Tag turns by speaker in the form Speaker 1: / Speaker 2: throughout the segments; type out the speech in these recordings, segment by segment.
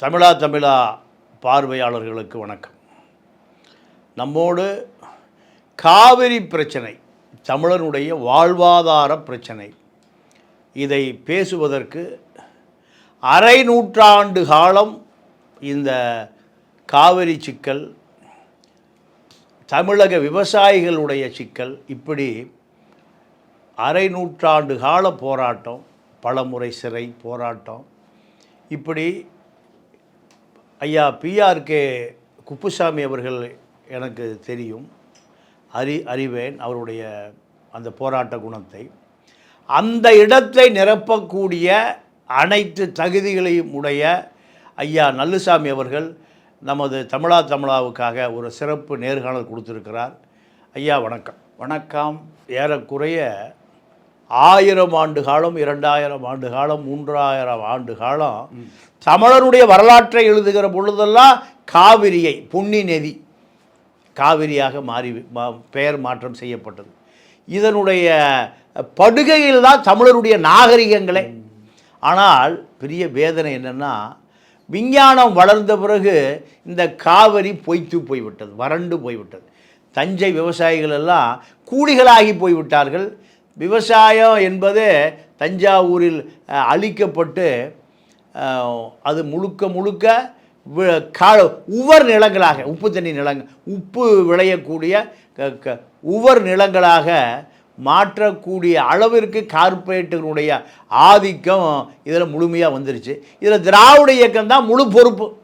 Speaker 1: தமிழா தமிழா பார்வையாளர்களுக்கு வணக்கம். நம்மோடு காவிரி பிரச்சனை தமிழனுடைய வாழ்வாதார பிரச்சனை. இதை பேசுவதற்கு அரை நூற்றாண்டு காலம் இந்த காவிரி சிக்கல் தமிழக விவசாயிகளுடைய சிக்கல் இப்படி அரை நூற்றாண்டு கால போராட்டம் பலமுறை சிறை போராட்டம் இப்படி ஐயா பிஆர்கே குப்புசாமி அவர்கள் எனக்கு தெரியும். அறி அறிவேன் அவருடைய அந்த போராட்ட குணத்தை. அந்த இடத்தை நிரப்பக்கூடிய அனைத்து தகுதிகளையும் உடைய ஐயா நல்லுசாமி அவர்கள் நமது தமிழா தமிழாவுக்காக ஒரு சிறப்பு நேர்காணல் கொடுத்துருக்கிறார். ஐயா வணக்கம்.
Speaker 2: வணக்கம்.
Speaker 1: ஏறக்குறைய ஆயிரம் ஆண்டு காலம் இரண்டாயிரம் ஆண்டு காலம் மூன்றாயிரம் ஆண்டு காலம் தமிழனுடைய வரலாற்றை எழுதுகிற பொழுதெல்லாம் காவிரியை புண்ணி நதி காவிரியாக மாறி பெயர் மாற்றம் செய்யப்பட்டது. இதனுடைய படுகையில் தான் தமிழருடைய நாகரிகங்களே. ஆனால் பெரிய வேதனை என்னென்னா விஞ்ஞானம் வளர்ந்த பிறகு இந்த காவிரி பொய்த்து போய்விட்டது வறண்டு போய்விட்டது. தஞ்சை விவசாயிகள் எல்லாம் கூலிகளாகி போய்விட்டார்கள். விவசாயம் என்பது தஞ்சாவூரில் அழிக்கப்பட்டு அது முழுக்க முழுக்க கா உவர் நிலங்களாக உப்பு தண்ணி நிலங்கள் உப்பு விளையக்கூடிய க- க- உவர் நிலங்களாக மாற்றக்கூடிய அளவிற்கு கார்பரேட்டுகளுடைய ஆதிக்கம் இதில் முழுமையாக வந்துருச்சு. இதில் திராவிட இயக்கம் தான் முழு பொறுப்பு.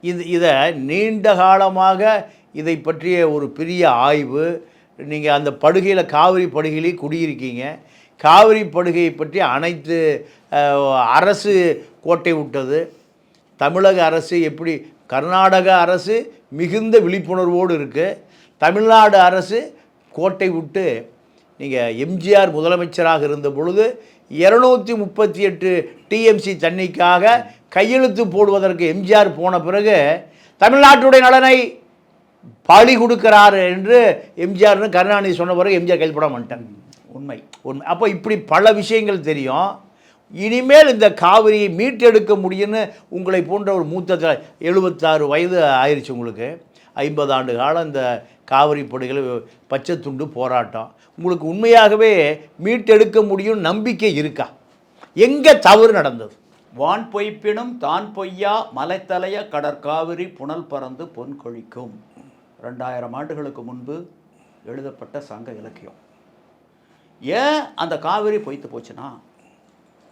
Speaker 1: இது இதை நீண்ட காலமாக இதை பற்றிய ஒரு பெரிய ஆய்வு. நீங்கள் அந்த படுகையில் காவிரி படுகையிலே குடியிருக்கீங்க. காவிரி படுகையை பற்றி அனைத்து அரசு கோட்டை விட்டது. தமிழக அரசு எப்படி கர்நாடக அரசு மிகுந்த விழிப்புணர்வோடு இருக்குது தமிழ்நாடு அரசு கோட்டை விட்டு நீங்கள் எம்ஜிஆர் முதலமைச்சராக இருந்த பொழுது இரநூத்தி முப்பத்தி எட்டு டிஎம்சி தண்ணிக்காக கையெழுத்து போடுவதற்கு எம்ஜிஆர் போன பிறகு தமிழ்நாட்டுடைய நலனை பழி கொடுக்கிறார் என்று எம்ஜிஆர்னு கருணாநிதி சொன்ன பிறகு எம்ஜிஆர் கைது போட மாட்டேன்
Speaker 2: உண்மை.
Speaker 1: உண்மை. அப்போ இப்படி பல விஷயங்கள் தெரியும். இனிமேல் இந்த காவிரியை மீட்டெடுக்க முடியும்னு உங்களை போன்ற ஒரு மூத்த எழுபத்தாறு வயது ஆயிடுச்சு உங்களுக்கு. ஐம்பது ஆண்டு காலம் இந்த காவிரி படுகளை பச்சை துண்டு போராட்டம். உங்களுக்கு உண்மையாகவே மீட்டெடுக்க முடியும் நம்பிக்கை இருக்கா? எங்கே தவறு நடந்தது?
Speaker 2: வான் பொய்ப்பினும் தான் பொய்யா மலைத்தலைய கடற்காவிரி புனல் பறந்து பொன் கொழிக்கும். ரெண்டாயிரம் ஆண்டுகளுக்கு முன்பு எழுதப்பட்ட சங்க இலக்கியம். ஏன் அந்த காவிரி பொய்த்து போச்சுன்னா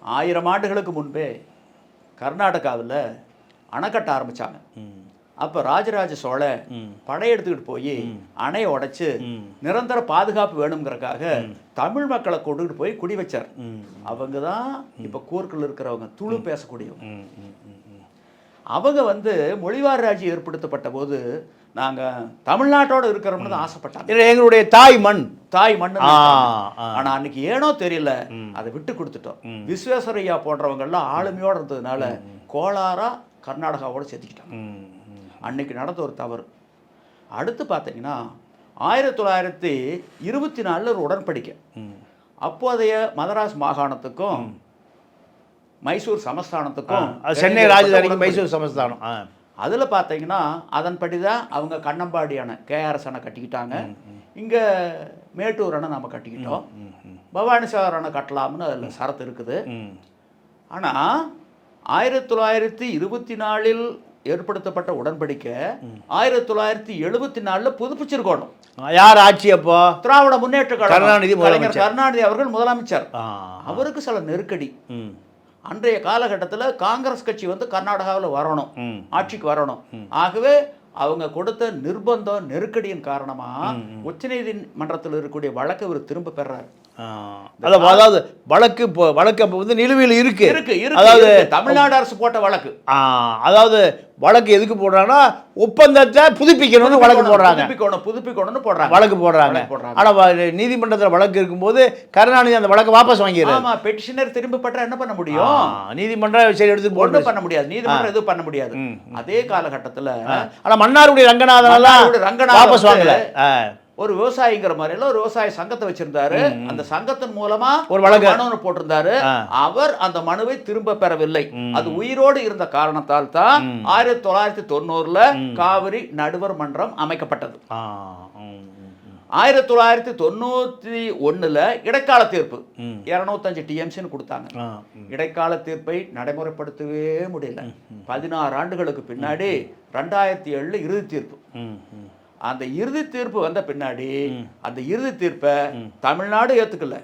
Speaker 2: ஆயிரம் ஆண்டுகளுக்கு முன்பே கர்நாடகாவில் அணை கட்ட ஆரம்பிச்சாங்க அப்போ ராஜராஜ சோழ படையெடுத்துக்கிட்டு போய் அணையை உடைச்சு நிரந்தர பாதுகாப்பு வேணுங்கிறக்காக தமிழ் மக்களை கொண்டுகிட்டு போய் குடி வச்சார் அவங்க தான் இப்போ கூர்க்கில் இருக்கிறவங்க துளு பேசக்கூடியவங்க. அவங்க வந்து மொழிவார் ராஜ்யம் ஏற்படுத்தப்பட்ட போது நாங்கள் தமிழ்நாட்டோட இருக்கிறோம்னு தான் ஆசைப்பட்டாங்க.
Speaker 1: எங்களுடைய தாய் மண்.
Speaker 2: தாய் மண்ணு
Speaker 1: ஆ, ஆ.
Speaker 2: ஆனா அன்னைக்கு ஏனோ தெரியல அதை விட்டு கொடுத்துட்டோம். விஸ்வேஸ்வரையா போன்றவங்க எல்லாம் ஆளுமையோட இருந்ததுனால கோளாரா கர்நாடகாவோட சேர்த்துக்கிட்டாங்க. அன்னைக்கு நடந்த ஒரு தவறு. அடுத்து பார்த்தீங்கன்னா ஆயிரத்தி தொள்ளாயிரத்தி இருபத்தி நாலில் ஒரு உடன்படிக்கை. அப்போதைய மதராஸ் மாகாணத்துக்கும் மைசூர் சமஸ்தானத்துக்கும்
Speaker 1: சென்னை ராஜதானிக்கு மைசூர் சமஸ்தானம்.
Speaker 2: அதில் பார்த்தீங்கன்னா அதன்படி தான் அவங்க கண்ணம்பாடி அணை கேஆர்எஸ் அணை கட்டிக்கிட்டாங்க. இங்கே மேட்டூர் அணை நம்ம கட்டிக்கிட்டோம். பவானிசாகர் அணை கட்டலாம்னு அதில் சரத்து இருக்குது. ஆனால் ஆயிரத்தி தொள்ளாயிரத்தி இருபத்தி நாலில் ஏற்படுத்தப்பட்ட உடன்படிக்கை ஆயிரத்தி தொள்ளாயிரத்தி எழுபத்தி நாலில் புதுப்பிச்சிருக்கணும்.
Speaker 1: யார் ஆட்சி அப்போ?
Speaker 2: திராவிட முன்னேற்ற கழகம்.
Speaker 1: கருணாநிதி
Speaker 2: அவர்கள் முதலமைச்சர். அவருக்கு சில நெருக்கடி. அன்றைய காலகட்டத்தில் காங்கிரஸ் கட்சி வந்து கர்நாடகாவில் வரணும் ஆட்சிக்கு வரணும். ஆகவே அவங்க கொடுத்த நிர்பந்தம் நெருக்கடியின் காரணமா உச்சநீதிமன்றத்தில் இருக்கக்கூடிய வழக்கை இவர் திரும்ப பெறாரு.
Speaker 1: அதாவது வழக்கு இப்போ வழக்கு அப்போ வந்து நிலுவையில் இருக்கு.
Speaker 2: இருக்கு
Speaker 1: அதாவது.
Speaker 2: தமிழ்நாடு அரசு போட்ட வழக்கு.
Speaker 1: அதாவது வழக்கு எதுக்கு போடுறாங்கன்னா ஒப்பந்தத்தை புதுப்பிக்கணும்னு வழக்கு போடுறாங்க.
Speaker 2: புதுப்பிக்கணும் புதுப்பிக்கணும்னு போடுறாங்க.
Speaker 1: வழக்கு போடுறாங்க. ஆனால் நீதிமன்றத்தில் வழக்கு இருக்கும்போது கருணாநிதி அந்த வழக்கை வாபஸ் வாங்கிடுறாரு.
Speaker 2: ஆமா பெட்டிஷனர் திரும்ப பெற்றா என்ன பண்ண முடியும்?
Speaker 1: ஆ, நீதிமன்றம் சரி எடுத்து போட்டு
Speaker 2: பண்ண முடியாது. நீதிமன்றம் எதுவும் பண்ண முடியாது. அதே காலகட்டத்துல
Speaker 1: ஆனால் மன்னாருடைய ரங்கநாதன்
Speaker 2: ரங்கநாதன்
Speaker 1: வாபஸ் வாங்கல.
Speaker 2: ஒரு விவசாயிங்கிற மாதிரில ஒரு விவசாய சங்கத்தை வச்சிருந்தாரு அந்த சங்கத்தின் மூலமா
Speaker 1: ஒரு வழக்கு.
Speaker 2: மனு போட்டிருந்தாரு. அவர் அந்த மனுவை திரும்ப பெறவில்லை. அது உயிரோடு இருந்த காரணத்தால் தான். ஆயிரத்தி தொள்ளாயிரத்தி தொண்ணூறுல. காவிரி நடுவர் மன்றம் அமைக்கப்பட்டது. ஆயிரத்தி தொள்ளாயிரத்தி தொண்ணூத்தி ஒண்ணுல இடைக்கால தீர்ப்பு. இருநூத்தஞ்சு டிஎம்சின்னு கொடுத்தாங்க. இடைக்கால தீர்ப்பை நடைமுறைப்படுத்தவே முடியல பதினாறு ஆண்டுகளுக்கு பின்னாடி ரெண்டாயிரத்தி ஏழுல இறுதி தீர்ப்பு. அந்த இறுதி தீர்ப்பு வந்த பின்னாடி அந்த இறுதி தீர்ப்பை தமிழ்நாடு ஏத்துக்கல.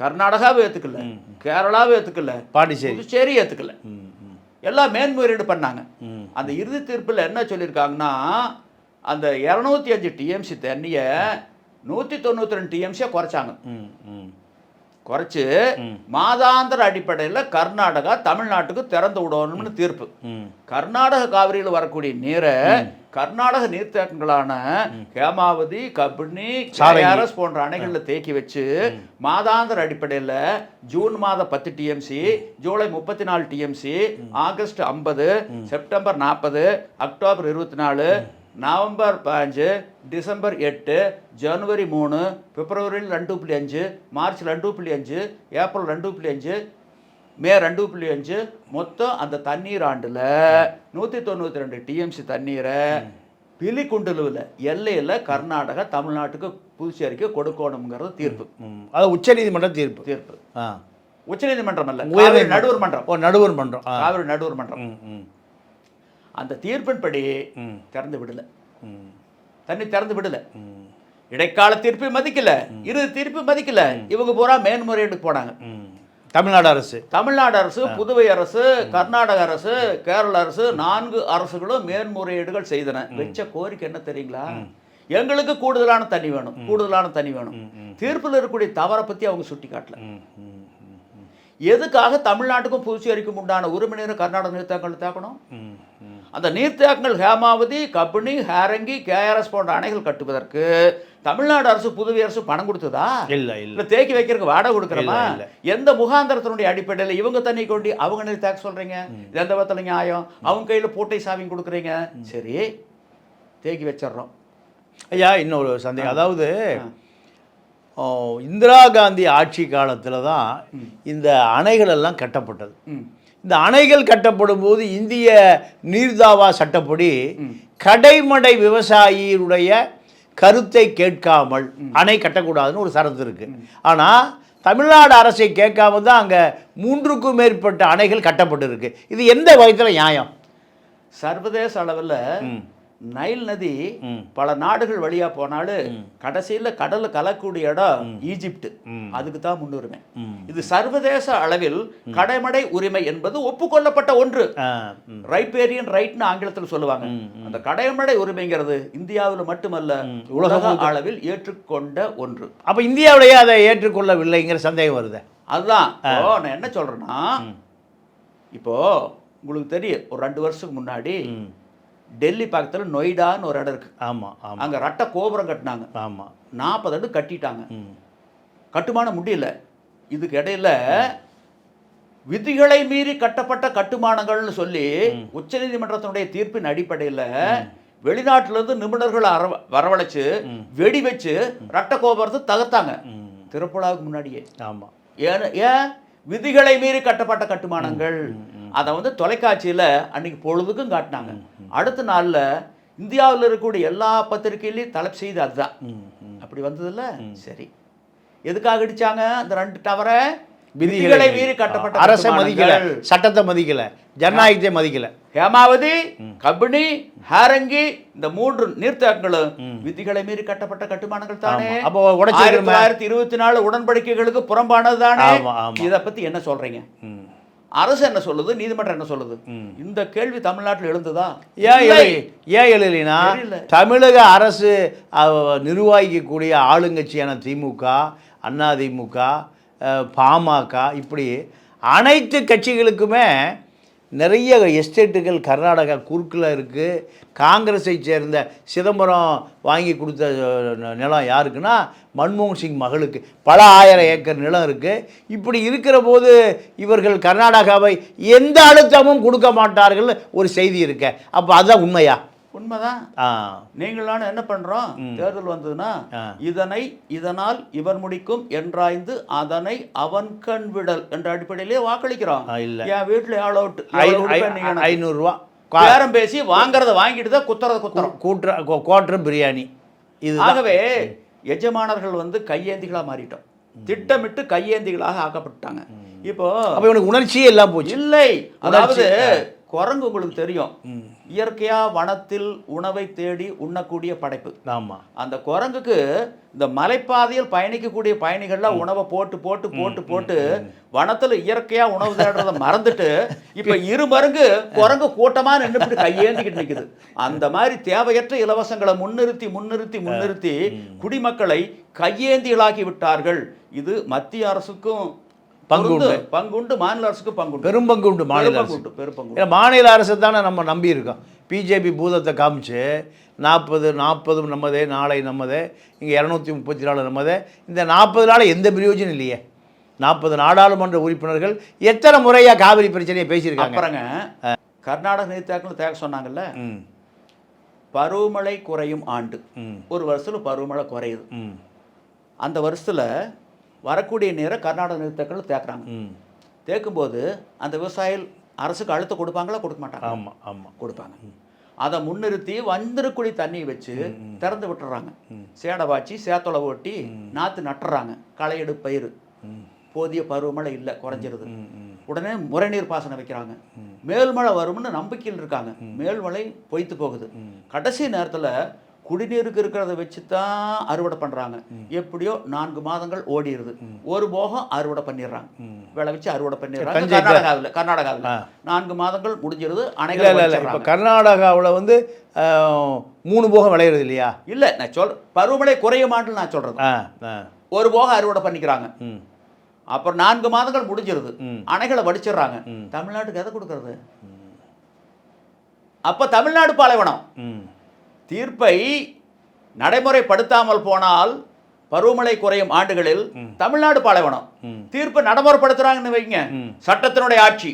Speaker 2: கர்நாடகாவை ஏத்துக்கல. கேரளாவை ஏத்துக்கல.
Speaker 1: பாண்டிச்சேரி.
Speaker 2: புதுச்சேரி ஏத்துக்கல. எல்லாம் மேன்முறையீடு பண்ணாங்க. அந்த இறுதி தீர்ப்பில் என்ன சொல்லியிருக்காங்கன்னா அந்த இரநூத்தி அஞ்சு டிஎம்சி தண்ணியை நூற்றி தொண்ணூற்றி ரெண்டு டிஎம்சியாக குறைச்சாங்க. குறைச்சு. மாதாந்திர அடிப்படையில் கர்நாடகா தமிழ்நாட்டுக்கு திறந்து விடணும்னு தீர்ப்பு. கர்நாடக காவிரியில் வரக்கூடிய நீரை கர்நாடக நீர்த்தேக்கங்களான ஹேமாவதி கபினி. கேஆர்எஸ் போன்ற அணைகளில் தேக்கி வச்சு மாதாந்திர அடிப்படையில் ஜூன் மாதம் பத்து டிஎம்சி ஜூலை முப்பத்தி நாலு டிஎம்சி ஆகஸ்ட் ஐம்பது செப்டம்பர் நாற்பது அக்டோபர் இருபத்தி நாலு நவம்பர் பாஞ்சு டிசம்பர் எட்டு ஜனவரி மூணு பிப்ரவரியில் ரெண்டு புள்ளி அஞ்சு மார்ச் ரெண்டு புள்ளி அஞ்சு ஏப்ரல் ரெண்டு புள்ளி அஞ்சு மே ரெண்டு புள்ளி அஞ்சு மொத்தம் அந்த தண்ணீர் ஆண்டில் நூற்றி தொண்ணூற்றி ரெண்டு டிஎம்சி தண்ணீரை பிலிகுண்டலுவில் எல்லையில் கர்நாடகா தமிழ்நாட்டுக்கு புதுச்சேரிக்கு கொடுக்கணுங்கிறது தீர்ப்பு.
Speaker 1: அது உச்சநீதிமன்ற தீர்ப்பு.
Speaker 2: தீர்ப்பு. உச்சநீதிமன்றம் அல்ல. காவிரி நடுவர் மன்றம்.
Speaker 1: நடுவர் மன்றம்.
Speaker 2: காவிரி நடுவர் மன்றம். அந்த தீர்ப்பின்படி. திறந்து விடல. தண்ணி திறந்து விடல. இடைக்கால தீர்ப்பை மதிக்கல. இறுதி தீர்ப்பு மதிக்கல. இவங்க பூரா மேன்முறையீடு போனாங்க.
Speaker 1: தமிழ்நாடு அரசு.
Speaker 2: தமிழ்நாடு அரசு புதுவை அரசு கர்நாடக அரசு கேரள அரசு நான்கு அரசுகளும் மேன்முறையீடுகள் செய்தன. வச்ச கோரிக்கை என்ன தெரியுங்களா? எங்களுக்கு கூடுதலான தண்ணி வேணும். கூடுதலான தண்ணி வேணும். தீர்ப்பில் இருக்கக்கூடிய தவறை பத்தி அவங்க சுட்டி காட்டல எதுக்காக தமிழ்நாட்டுக்கும் புதுச்சேரிக்கும் உண்டான உரிமை நீரை கர்நாடக தேக்கணும்? அந்த நீர்த்தேக்கங்கள் ஹேமாவதி கபினி ஹேரங்கி கேஆர்எஸ் போன்ற அணைகள் கட்டுவதற்கு தமிழ்நாடு அரசு புதுவை அரசு பணம் கொடுத்ததா?
Speaker 1: இல்லை இல்லை.
Speaker 2: தேக்கி வைக்கிறதுக்கு வாடகை கொடுக்குறோமா? எந்த முகாந்திரத்தினுடைய அடிப்படையில் இவங்க தண்ணி கொண்டு அவங்க நீர் தேக்க சொல்றீங்க? இது எந்த விதத்துல நியாயம்? அவங்க கையில பூட்டை சாவியும் கொடுக்குறீங்க. சரி தேக்கி வச்சிடுறோம்.
Speaker 1: ஐயா இன்னொரு சந்தேகம். அதாவது இந்திரா காந்தி ஆட்சி காலத்தில் தான் இந்த அணைகள் எல்லாம் கட்டப்பட்டது. இந்த அணைகள் கட்டப்படும் போது இந்திய நீர்தாவா சட்டப்படி கடைமடை விவசாயியுடைய கருத்தை கேட்காமல் அணை கட்டக்கூடாதுன்னு ஒரு சரத்து இருக்கு. ஆனால் தமிழ்நாடு அரசை கேட்காம தான் அங்கே மூன்றுக்கும் மேற்பட்ட அணைகள் கட்டப்பட்டிருக்கு. இது எந்த வகைத்தில் நியாயம்?
Speaker 2: சர்வதேச அளவுல. நைல் நதி. பல நாடுகள் வழியா போனாலும் கடைசியில கடல்ல கலக்கூடிய இடம் ஈஜிப்ட். அதுக்கு தான் முன்னுரிமை. இது சர்வதேச அளவில் கடைமடை உரிமை என்பது ஒப்புக்கொள்ளப்பட்ட ஒன்று. ரைப்பேரியன் ரைட்னு ஆங்கிலத்தில் சொல்லுவாங்க. அந்த கடைமடை உரிமைங்கிறது இந்தியாவில் மட்டுமல்ல உலக அளவில் ஏற்றுக்கொண்ட ஒன்று.
Speaker 1: அப்போ இந்தியாவிலேயே அதை ஏற்றுக்கொள்ளவில்லைங்கிற சந்தேகம் வருது.
Speaker 2: அதுதான். நான் என்ன சொல்றேன்னா இப்போ உங்களுக்கு தெரியும் ஒரு ரெண்டு வருஷத்துக்கு முன்னாடி. டெல்லி பக்கத்தில் நொய்டான்னு ஒரு இடம் இருக்கு.
Speaker 1: ஆமாம்
Speaker 2: அங்க ரட்ட கோபுரம் கட்டினாங்க.
Speaker 1: ஆமாம்
Speaker 2: நாற்பது அடி கட்டிட்டாங்க. கட்டுமானம் முடியல இதுக்கு இடையில விதிகளை மீறி கட்டப்பட்ட கட்டுமானங்கள்னு சொல்லி உச்சநீதிமன்றத்தினுடைய தீர்ப்பின் அடிப்படையில் வெளிநாட்டுல இருந்து நிபுணர்கள் அரவ- வரவழைச்சு வெடி வச்சு ரட்ட கோபுரத்தை தகர்த்தாங்க. திருப்புழாவுக்கு முன்னாடியே.
Speaker 1: ஆமாம்
Speaker 2: ஏன் ஏன்? விதிகளை மீறி கட்டப்பட்ட கட்டுமானங்கள். அதை வந்து தொலைக்காட்சியில அன்னைக்கு பொழுதுக்கும் காட்டினாங்க. அடுத்த நாள்ல இந்தியாவில் இருக்கக்கூடிய எல்லா பத்திரிகையிலையும் தலைப்பு செய்தி அதுதான். அப்படி வந்ததில்ல? சரி. எதுக்காக அடிச்சாங்க அந்த ரெண்டு டவரை
Speaker 1: விதிகளை
Speaker 2: மீறி கட்டப்பட்ட
Speaker 1: அரசை மதிக்கல. சட்டத்தை மதிக்கல ஜனநாயகத்தை மதிக்கல.
Speaker 2: ஹேமாவதி கபினி ஹாரங்கி இந்த மூன்று நீர்த்தேக்கங்களும் விதிகளை மீறி கட்டப்பட்ட கட்டுமானங்கள் தானே.
Speaker 1: அப்போ உடைச்சு
Speaker 2: ஆயிரத்தி தொள்ளாயிரத்தி இருபத்தி நாலு உடன்படிக்கைகளுக்கு புறம்பானது தானே. இதை பத்தி என்ன சொல்றீங்க? அரசு என்ன சொல்லுது நீதிமன்றம் என்ன சொல்லுது இந்த கேள்வி தமிழ்நாட்டில் எழுந்ததா
Speaker 1: ஏன். எழுதி ஏன் எழுதினா. தமிழக அரசு நிர்வகிக்கக்கூடிய ஆளுங்கட்சியான திமுக அதிமுக பாமக இப்படி அனைத்து கட்சிகளுக்குமே நிறைய எஸ்டேட்டுகள் கர்நாடகா குறுக்கில் இருக்குது காங்கிரஸை சேர்ந்த சிதம்பரம் வாங்கி கொடுத்த நிலம் யாருக்குன்னா மன்மோகன் சிங் மகளுக்கு. பல ஆயிரம் ஏக்கர் நிலம் இருக்குது இப்படி இருக்கிற போது இவர்கள் கர்நாடகாவை எந்த அழுத்தமும் கொடுக்க மாட்டார்கள் ஒரு செய்தி இருக்க. அப்போ அதுதான் உண்மையா?
Speaker 2: உண்மைதான். நீங்களான என்ன பண்றோம்? தேர்தல் வந்ததுன்னா. இதனை இதனால் இவன் முடிக்கும் என்றாய்ந்து அதனை அவன் கண் விடல் என்ற அடிப்படையிலே வாக்களிக்கிறோம். என் வீட்டுல ஆள் அவுட்
Speaker 1: ஐநூறுரூவா
Speaker 2: பேரம் பேசி வாங்குறத வாங்கிட்டு தான் குத்துறத குத்துறோம்.
Speaker 1: கூட்டுற குவார்டர் பிரியாணி. இது
Speaker 2: ஆகவே எஜமானர்கள் வந்து கையேந்திகளா மாறிட்டோம். திட்டமிட்டு கையேந்திகளாக ஆக்கப்பட்டாங்க. இப்போ
Speaker 1: அப்போ இவனுக்கு உணர்ச்சியே எல்லாம் போச்சு.
Speaker 2: இல்லை. அதாவது குரங்கு உங்களுக்கு தெரியும். இயற்கையா வனத்தில் உணவை தேடி உண்ணக்கூடிய படைப்பு.
Speaker 1: ஆமாம்
Speaker 2: அந்த குரங்குக்கு இந்த மலைப்பாதையில் பயணிக்கக்கூடிய பயணிகள்லாம் உணவை போட்டு போட்டு போட்டு போட்டு வனத்துல இயற்கையா உணவு தேடுறத மறந்துட்டு இப்ப இரு மருங்கு குரங்கு கூட்டமா நின்றுட்டு கையேந்திக்கிட்டு நிக்குது. அந்த மாதிரி தேவையற்ற இலவசங்களை முன்னிறுத்தி முன்னிறுத்தி முன்னிறுத்தி குடிமக்களை கையேந்திகளாக்கி விட்டார்கள். இது மத்திய அரசுக்கும்
Speaker 1: பங்குண்டு.
Speaker 2: பொருந்து. பங்குண்டு மாநில அரசுக்கும் பங்குண்டு
Speaker 1: பெரும்பங்கு உண்டு மாநில அரசு. ஏன்னா மாநில அரசு தானே நம்ம நம்பி இருக்கோம் பிஜேபி பூதத்தை காமிச்சு நாற்பது நாற்பது நம்மதே நாளை நம்மதே இங்கே இரநூத்தி முப்பத்தி நாலு நம்மதே. இந்த நாற்பது நாள் எந்த பிரயோஜனம் இல்லையே. நாற்பது நாடாளுமன்ற உறுப்பினர்கள் எத்தனை முறையா காவிரி பிரச்சனையை பேசியிருக்காங்க.
Speaker 2: அப்புறங்க கர்நாடக நீத்தாக்கள் தேக்க சொன்னாங்கல்ல? பருவமழை குறையும் ஆண்டு. ஒரு வருஷத்துல பருவமழை குறையுது.
Speaker 1: ம்.
Speaker 2: அந்த வருஷத்துல வரக்கூடிய நீரை கர்நாடக நீர்த்தக்கள் தேக்குறாங்க. தேக்கும்போது அந்த விவசாயிகள் அரசுக்கு அழுத்தம் கொடுப்பாங்களா? கொடுக்க மாட்டாங்க
Speaker 1: ஆமாம் ஆமாம்
Speaker 2: கொடுப்பாங்க. அதை முன்னிறுத்தி வந்திருக்குழி தண்ணி வச்சு திறந்து விட்டுறாங்க. சேடை வாச்சி சேத்தொலை ஓட்டி நாற்று நட்டுறாங்க. களையெடு பயிர் போதிய பருவமழை இல்லை குறைஞ்சிருது. உடனே முறைநீர் பாசனம் வைக்கிறாங்க. மேல்மழை வரும்னு நம்பிக்கையில் இருக்காங்க. மேல்மழை பொய்த்து போகுது. கடைசி நேரத்துல குடிநீருக்கு இருக்கிறத வச்சு தான் அறுவடை பண்றாங்க. எப்படியோ நான்கு மாதங்கள் ஓடிடுது. ஒரு போகம் அறுவடை பண்ணிடுறாங்க. விளைவிச்சு அறுவடை பண்ணிடுறாங்க. கர்நாடகாவில் கர்நாடகாவில். நான்கு மாதங்கள் முடிஞ்சிருது அணைகள்
Speaker 1: இப்போ. கர்நாடகாவில் வந்து மூணு போகம் விளையிறது இல்லையா?
Speaker 2: இல்ல நான் சொல் பருவமழை குறைய மாட்டேன்னு நான்
Speaker 1: ஆ
Speaker 2: ஒரு போகம் அறுவடை பண்ணிக்கிறாங்க. அப்புறம் நான்கு மாதங்கள் முடிஞ்சிருது. அணைகளை வடிச்சிடுறாங்க. தமிழ்நாட்டுக்கு எதை கொடுக்கறது? அப்ப தமிழ்நாடு பாலைவனம். தீர்ப்பை நடைமுறைப்படுத்தாமல் போனால் பருவமழை குறையும் ஆண்டுகளில் தமிழ்நாடு பாலைவனம். தீர்ப்பை நடைமுறைப்படுத்துறாங்கன்னு வைங்க. சட்டத்தினுடைய ஆட்சி.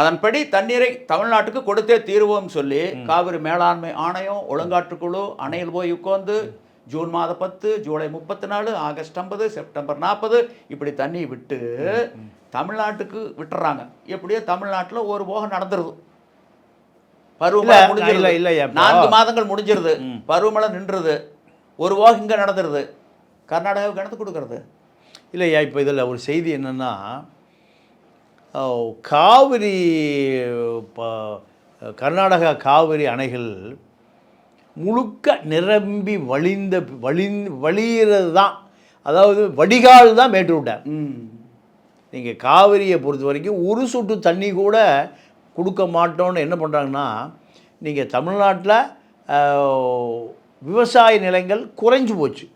Speaker 2: அதன்படி தண்ணீரை தமிழ்நாட்டுக்கு கொடுத்தே தீருவோம் சொல்லி காவிரி மேலாண்மை ஆணையம் ஒழுங்காற்றுக்குழு அணையில் போய் உட்கார்ந்து ஜூன் மாதம் பத்து ஜூலை முப்பத்தி நாலு ஆகஸ்ட் ஐம்பது செப்டம்பர் நாற்பது இப்படி தண்ணி விட்டு தமிழ்நாட்டுக்கு விட்டுறாங்க. எப்படியோ தமிழ்நாட்டில் ஒரு போகம் நடந்துருது. பருவமழை முடிஞ்சிருது.
Speaker 1: இல்ல, இல்லையா,
Speaker 2: நான்கு மாதங்கள் முடிஞ்சிருது. பருவமழை நின்றுது. ஒரு போகம் இங்கே நடந்துருது. கர்நாடகாவுக்கு எடுத்து கொடுக்கறது.
Speaker 1: இல்லையா இப்போ இதில் ஒரு செய்தி என்னென்னா காவிரி ப- கர்நாடகா காவிரி அணைகள் முழுக்க நிரம்பி வழிந்த வழி வழியிறது தான் அதாவது வடிகால் தான் மேட்டூர் டேம்
Speaker 2: ம்.
Speaker 1: நீங்கள் காவிரியை பொறுத்த வரைக்கும் ஒரு சொட்டு தண்ணி கூட கொடுக்க மாட்டோம்னு என்ன பண்ணுறாங்கன்னா நீங்கள் தமிழ்நாட்டில் விவசாய நிலங்கள் குறைஞ்சு போச்சு.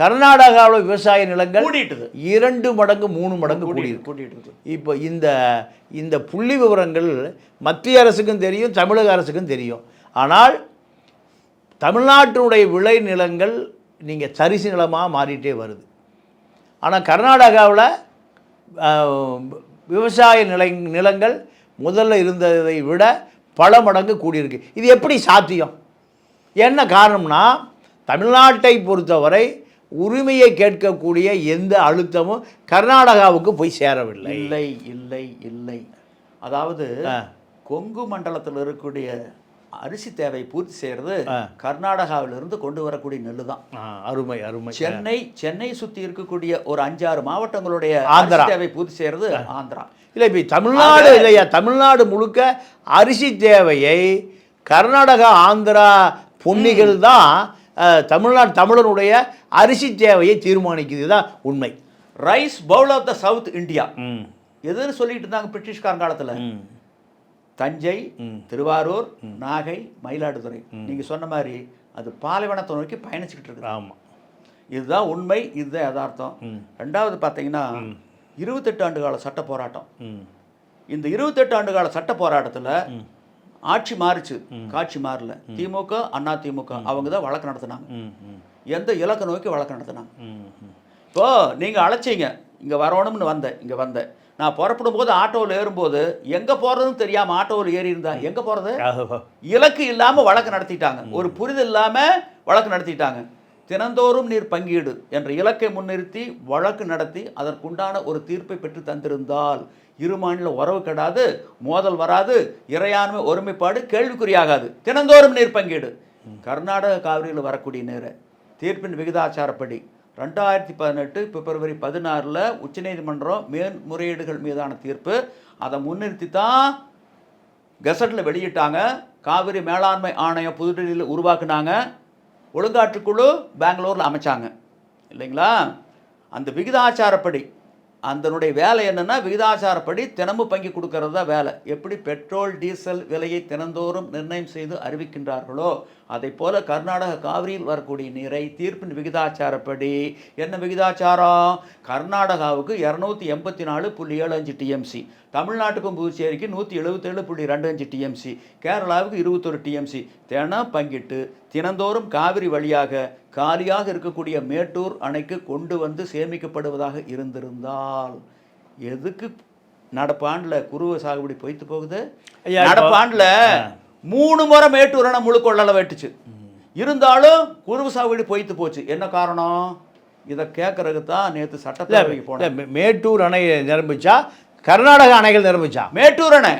Speaker 1: கர்நாடகாவில் விவசாய நிலங்கள்
Speaker 2: கூடிட்டுது.
Speaker 1: இரண்டு மடங்கு மூணு மடங்கு கூடியிருக்கு.
Speaker 2: கூட்டிட்டு
Speaker 1: இப்போ இந்த இந்த புள்ளி விவரங்கள் மத்திய அரசுக்கும் தெரியும் தமிழக அரசுக்கும் தெரியும். ஆனால் தமிழ்நாட்டினுடைய விளை நிலங்கள் நீங்கள் தரிசு நிலமாக மாறிட்டே வருது. ஆனால் கர்நாடகாவில் விவசாய நிலை நிலங்கள் முதல்ல இருந்ததை விட பல மடங்கு கூடியிருக்கு. இது எப்படி சாத்தியம்? என்ன காரணம்னா தமிழ்நாட்டை பொறுத்தவரை உரிமையை கேட்கக்கூடிய எந்த அழுத்தமும் கர்நாடகாவுக்கு போய் சேரவில்லை.
Speaker 2: இல்லை இல்லை இல்லை. அதாவது. கொங்கு மண்டலத்தில் இருக்கக்கூடிய அரிசி தேவை பூர்த்தி செய்யறது
Speaker 1: ஆ.
Speaker 2: கர்நாடகாவிலிருந்து கொண்டு வரக்கூடிய நெல்லு தான்
Speaker 1: அருமை அருமை.
Speaker 2: சென்னை சென்னை சுத்தி இருக்கக்கூடிய ஒரு அஞ்சாறு மாவட்டங்களுடைய
Speaker 1: ஆந்திரா.
Speaker 2: அரிசி தேவை பூர்த்தி செய்யறது ஆந்திரா.
Speaker 1: இல்லை இப்போ தமிழ்நாடு இல்லையா? தமிழ்நாடு முழுக்க அரிசி தேவையை கர்நாடகா ஆந்திரா பொன்னிகள் தான் தமிழ்நாடு தமிழனுடைய அரிசி தேவையை தீர்மானிக்குது தான் உண்மை.
Speaker 2: Rice bowl of the south India. எதுன்னு சொல்லிட்டு இருந்தாங்க பிரிட்டிஷ்காரன் காலத்துல. தஞ்சை. திருவாரூர் நாகை மயிலாடுதுறை. நீங்க சொன்ன மாதிரி அது பாலைவனத்தை நோக்கி பயணிச்சுக்கிட்டு இருக்குது.
Speaker 1: ஆமாம்
Speaker 2: இதுதான் உண்மை இதுதான் யதார்த்தம். ரெண்டாவது பார்த்தீங்கன்னா இருபத்தெட்டு ஆண்டு கால சட்ட போராட்டம். இந்த இருபத்தெட்டு ஆண்டு கால சட்ட போராட்டத்துல ஆட்சி மாறுச்சு. காட்சி மாறல. திமுக அண்ணா திமுக அவங்க தான் வழக்கு நடத்துனாங்க. எந்த இலக்கை நோக்கி வழக்கு நடத்துனாங்க. இப்போ நீங்க அழைச்சீங்க. இங்க வரணும்னு வந்தேன். இங்க வந்தேன். நான் புறப்படும் போது ஆட்டோவில் ஏறும்போது எங்கே போகிறதுன்னு தெரியாமல் ஆட்டோவில் ஏறி இருந்தா எங்கே போகிறது. இலக்கு இல்லாமல் வழக்கு நடத்திட்டாங்க. ஒரு புரிதல் இல்லாமல் வழக்கு நடத்திட்டாங்க. தினந்தோறும் நீர் பங்கீடு என்ற இலக்கை முன்னிறுத்தி வழக்கு நடத்தி அதற்குண்டான ஒரு தீர்ப்பை பெற்று தந்திருந்தால் இரு மாநில உறவு கெடாது மோதல் வராது இறையாண்மை ஒருமைப்பாடு கேள்விக்குறியாகாது. தினந்தோறும் நீர் பங்கீடு. கர்நாடக காவிரியில் வரக்கூடிய நீரை தீர்ப்பின் விகிதாச்சாரப்படி ரெண்டாயிரத்தி பதினெட்டு பிப்ரவரி பதினாறில் உச்சநீதிமன்றம் மேன்முறையீடுகள் மீதான தீர்ப்பு. அதை முன்னிறுத்தி தான் கெசட்டில் வெளியிட்டாங்க. காவிரி மேலாண்மை ஆணையம் புதுடெல்லியில் உருவாக்குனாங்க. ஒழுங்காற்றுக்குழு பெங்களூரில் அமைச்சாங்க. இல்லைங்களா? அந்த விகிதாச்சாரப்படி அதனுடைய வேலை என்னென்னா விகிதாச்சாரப்படி தினமும் பங்கி கொடுக்கறது தான் வேலை. எப்படி பெட்ரோல் டீசல் விலையை தினந்தோறும் நிர்ணயம் செய்து அறிவிக்கின்றார்களோ அதை போல கர்நாடக காவிரியில் வரக்கூடிய நீரை தீர்ப்பின் விகிதாச்சாரப்படி என்ன விகிதாச்சாரம்? கர்நாடகாவுக்கு இரநூத்தி எண்பத்தி நாலு புள்ளி ஏழு அஞ்சு டிஎம்சி தமிழ்நாட்டுக்கும் புதுச்சேரிக்கு நூற்றி எழுபத்தேழு புள்ளி ரெண்டு அஞ்சு டிஎம்சி கேரளாவுக்கு இருபத்தொரு டிஎம்சி தினம் பங்கிட்டு தினந்தோறும் காவிரி வழியாக காலியாக இருக்கக்கூடிய மேட்டூர் அணைக்கு கொண்டு வந்து சேமிக்கப்படுவதாக இருந்திருந்தால் எதுக்கு நடப்பாண்டில் குருவ சாகுபடி பொய்த்து போகுது? நடப்பாண்டில் மூணு முறை மேட்டூர் அணை முழு கொள்ளல வெட்டுச்சு இருந்தாலும் குருவு சாகுபடி பொய்த்து போச்சு. என்ன காரணம்? இதை கேட்கறதுக்கு தான் நேற்று சட்டப்பேரவைக்கு போனேன்.
Speaker 1: மேட்டூர் அணை நிரம்பிச்சா கர்நாடக அணைகள் நிரம்பிச்சா?
Speaker 2: மேட்டூர் அணை.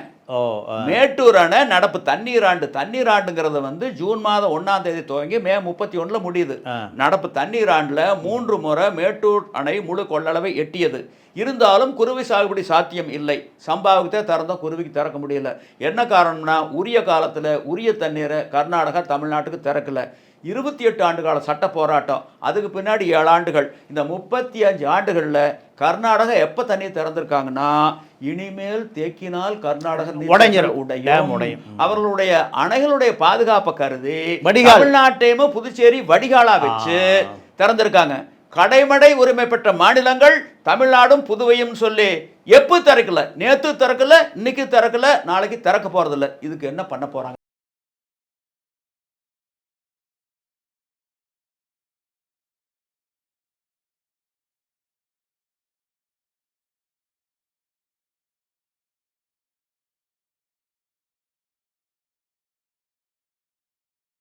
Speaker 2: மேட்டூர் அணை நடப்பு தண்ணீர் ஆண்டு. தண்ணீர் ஆண்டுங்கிறது வந்து ஜூன் மாதம் ஒன்றாம் தேதி துவங்கி மே முப்பத்தி ஒன்றில் முடியுது. நடப்பு தண்ணீர் ஆண்டில் மூன்று முறை மேட்டூர் அணை முழு கொள்ளளவை எட்டியது. இருந்தாலும் குருவி சாகுபடி சாத்தியம் இல்லை. சம்பாவுக்கு திறந்தோம் குருவிக்கு திறக்க முடியல. என்ன காரணம்னா உரிய காலத்தில் உரிய தண்ணீரை கர்நாடகா தமிழ்நாட்டுக்கு திறக்கல. இருபத்தி எட்டு ஆண்டு கால சட்ட போராட்டம். அதுக்கு பின்னாடி ஏழு ஆண்டுகள். இந்த முப்பத்தி அஞ்சு ஆண்டுகளில் கர்நாடகா எப்போ தண்ணீர் திறந்திருக்காங்கன்னா இனிமேல் தேக்கினால் கர்நாடக நீர்த்தேக்கம்
Speaker 1: உடைஞ்சிரும்.
Speaker 2: உடையும். அவர்களுடைய அணைகளுடைய பாதுகாப்பை கருதி. தமிழ்நாட்டையும் புதுச்சேரி வடிகாலா வச்சு திறந்திருக்காங்க. கடைமடை உரிமை பெற்ற மாநிலங்கள் தமிழ்நாடும் புதுவையும் சொல்லி எப்போ திறக்கல? நேத்து திறக்கல இன்னைக்கு திறக்கல நாளைக்கு திறக்க போறதில்ல. இதுக்கு என்ன பண்ண போறாங்க?